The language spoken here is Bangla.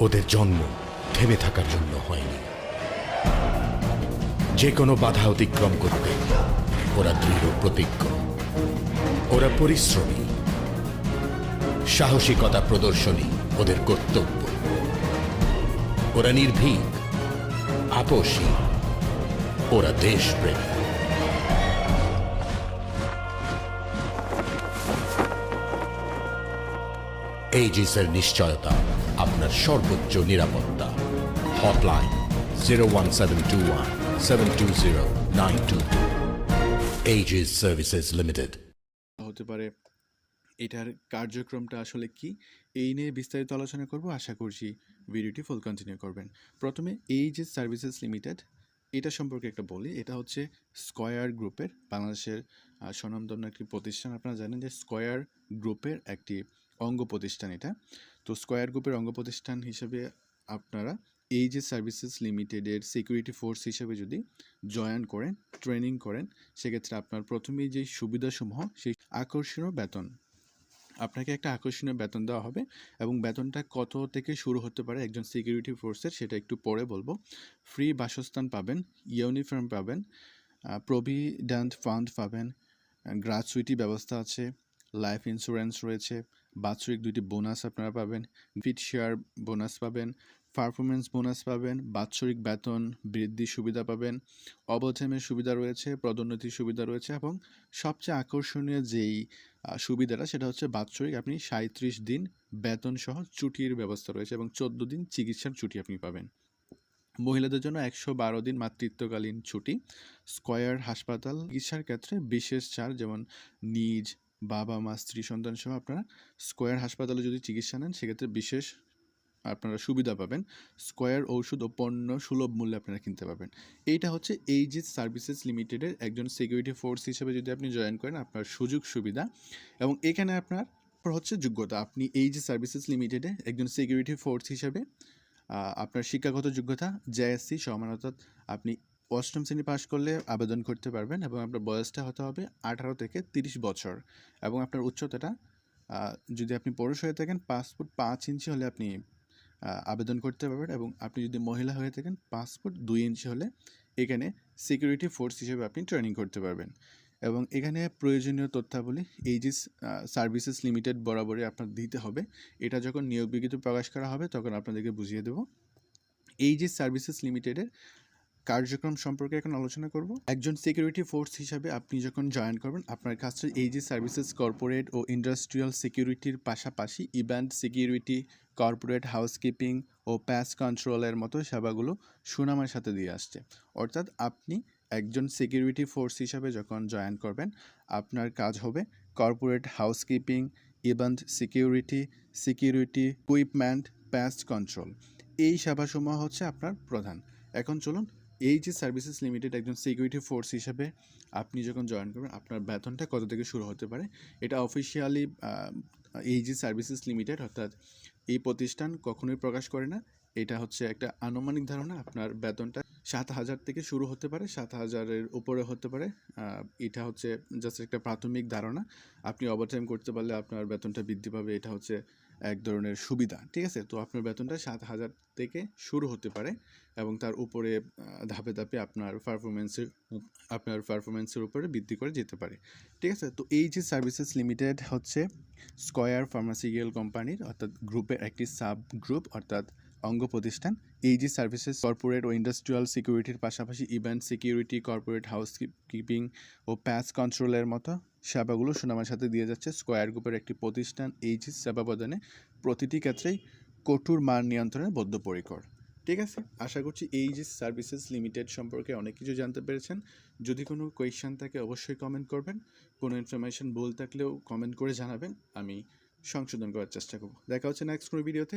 ওদের জন্ম থেমে থাকার জন্য হয়নি। যে কোনো বাধা অতিক্রম করবে। ওরা দৃঢ় প্রতিজ্ঞ। ওরা পরিশ্রমী। সাহসিকতা প্রদর্শনী ওদের কর্তব্য। ওরা নির্ভীক। আপসী। ওরা দেশপ্রেমী। এইজিসের নিশ্চয়তা আপনার সর্বোচ্চ নিরাপত্তা। Hotline zero one seven two one seven two zero nine two two Aegis services limited হতে পারে এটার কার্যক্রমটা আসলে কি? এই নিয়ে বিস্তারিত আলোচনা করব। আশা করছি ভিডিওটি ফুল কন্টিনিউ করবেন। প্রথমে এই যে সার্ভিসেস লিমিটেড এটা সম্পর্কে একটা বলি। এটা হচ্ছে স্কয়ার গ্রুপের বাংলাদেশের স্বনামধন্য একটি প্রতিষ্ঠান। আপনারা জানেন যে স্কয়ার গ্রুপের একটি অঙ্গ প্রতিষ্ঠান এটা। তো স্কয়ার গ্রুপের অঙ্গ প্রতিষ্ঠান হিসেবে আপনারা এই যে সার্ভিসেস লিমিটেডের সিকিউরিটি ফোর্স হিসেবে যদি জয়েন করেন ট্রেনিং করেন, সেক্ষেত্রে আপনার প্রথমেই যে সুবিধাসমূহ, সেই আকর্ষণীয় বেতন। আপনাকে একটা আকর্ষণীয় বেতন দেওয়া হবে এবং বেতনটা কত থেকে শুরু হতে পারে একজন সিকিউরিটি ফোর্সের সেটা একটু পরে বলব। ফ্রি বাসস্থান পাবেন ইউনিফর্ম পাবেন প্রভিডেন্ট ফান্ড পাবেন, গ্রাচুইটি ব্যবস্থা আছে লাইফ ইন্স্যুরেন্স রয়েছে বাৎসরিক দুইটি বোনাস আপনারা পাবেন, ফিট শেয়ার বোনাস পাবেন পারফরমেন্স বোনাস পাবেন, বাৎসরিক বেতন বৃদ্ধি সুবিধা পাবেন অবটাইমের সুবিধা রয়েছে, পদোন্নতির সুবিধা রয়েছে এবং সবচেয়ে আকর্ষণীয় যেই সুবিধাটা সেটা হচ্ছে বাৎসরিক আপনি সাঁত্রিশ দিন বেতন সহ ছুটির ব্যবস্থা রয়েছে এবং চোদ্দ দিন চিকিৎসার ছুটি আপনি পাবেন। মহিলাদের জন্য একশো বারো দিন মাতৃত্বকালীন ছুটি, স্কয়ার হাসপাতাল চিকিৎসার ক্ষেত্রে বিশেষ ছাড় যেমন নিজ বাবা, মা, স্ত্রী, সন্তান সহ আপনারা স্কয়ার হাসপাতালে যদি চিকিৎসা নেন, সেক্ষেত্রে বিশেষ আপনারা সুবিধা পাবেন। স্কয়ার ঔষধ ও পণ্য সুলভ মূল্যে আপনারা কিনতে পারবেন এইটা হচ্ছে এইজিস সার্ভিসেস লিমিটেডের একজন সিকিউরিটি ফোর্স হিসেবে যদি আপনি জয়েন করেন, আপনার সুযোগ সুবিধা। এবং এখানে আপনার হচ্ছে যোগ্যতা। আপনি এই যে সার্ভিসেস লিমিটেডে একজন সিকিউরিটি ফোর্স হিসেবে আপনার শিক্ষাগত যোগ্যতা জেএসসি সমান অর্থাৎ আপনি অষ্টম শ্রেণি পাশ করলে আবেদন করতে পারবেন এবং আপনার বয়সটা হতে হবে আঠারো থেকে তিরিশ বছর এবং আপনার উচ্চতাটা যদি আপনি পুরুষ হয়ে থাকেন, পাঁচ ফুট পাঁচ ইঞ্চি হলে আপনি আবেদন করতে পারবেন এবং আপনি যদি মহিলা হয়ে থাকেন, পাঁচ ফুট দুই ইঞ্চি হলে এখানে সিকিউরিটি ফোর্স হিসেবে আপনি ট্রেনিং করতে পারবেন। এবং এখানে প্রয়োজনীয় তথ্যাবলী, এই যে সার্ভিসেস লিমিটেড বরাবরই আপনার দিতে হবে। এটা যখন নিয়োগ বিজ্ঞপ্তি প্রকাশ করা হবে, তখন আপনাদেরকে বুঝিয়ে দেব। এই যে সার্ভিসেস লিমিটেডের কার্যক্রম সম্পর্কে এখন আলোচনা করব। একজন সিকিউরিটি ফোর্স হিসাবে আপনি যখন জয়েন করবেন, আপনার কাছে এই যে সার্ভিসেস কর্পোরেট ও ইন্ডাস্ট্রিয়াল সিকিউরিটির পাশাপাশি ইভেন্ট সিকিউরিটি কর্পোরেট হাউসকিপিং ও প্যাস কন্ট্রোলের মতো সেবাগুলো সুনামের সাথে দিয়ে আসছে। অর্থাৎ আপনি একজন সিকিউরিটি ফোর্স হিসাবে যখন জয়েন করবেন, আপনার কাজ হবে corporate housekeeping event security security equipment pest control এই সেবাসমূহ হচ্ছে আপনার প্রধান। এখন চলুন এই যে সার্ভিসেস লিমিটেড একজন সিকিউরিটি ফোর্স হিসাবে আপনি যখন জয়েন করবেন, আপনার বেতনটা কত থেকে শুরু হতে পারে? এটা অফিসিয়ালি এই যে সার্ভিসেস লিমিটেড অর্থাৎ এই প্রতিষ্ঠান কখনোই প্রকাশ করে না। এটা হচ্ছে একটা আনুমানিক ধারণা, আপনার বেতনটা সাত হাজার থেকে শুরু হতে পারে, সাত হাজারের উপরে হতে পারে। এটা হচ্ছে জাস্ট একটা প্রাথমিক ধারণা। আপনি ওভারটাইম করতে পারলে আপনার বেতনটা বৃদ্ধি পাবে। এটা হচ্ছে এক ধরনের সুবিধা, ঠিক আছে? তো আপনার বেতনটা সাত হাজার থেকে শুরু হতে পারে এবং তার উপরে ধাপে ধাপে আপনার পারফরমেন্সের আপনার পারফরমেন্সের উপরে বৃদ্ধি করে যেতে পারে, ঠিক আছে? তো এই যে সার্ভিসেস লিমিটেড হচ্ছে স্কয়ার ফার্মাসিক্যাল কোম্পানির অর্থাৎ গ্রুপের একটি সাব গ্রুপ অর্থাৎ অঙ্গ প্রতিষ্ঠান এইজি সার্ভিসেস কর্পোরেট ও ইন্ডাস্ট্রিয়াল সিকিউরিটির পাশাপাশি event security corporate housekeeping ও প্যাস কন্ট্রোলের মতো সেবাগুলো সুনামের সাথে দিয়ে যাচ্ছে। স্কয়ার গ্রুপের একটি প্রতিষ্ঠান এইজি সেবা প্রদানে প্রতিটি ক্ষেত্রেই কঠোর মান নিয়ন্ত্রণে বদ্ধপরিকর। ঠিক আছে? আশা করছি এই যে সার্ভিসেস লিমিটেড সম্পর্কে অনেক কিছু জানতে পেরেছেন। যদি কোনো কোয়েশ্চেন থাকে অবশ্যই কমেন্ট করবেন। কোনো ইনফরমেশন ভুল থাকলেও কমেন্ট করে জানাবেন। আমি সংশোধন করার চেষ্টা করব। দেখা হচ্ছে নেক্সট কোনো ভিডিওতে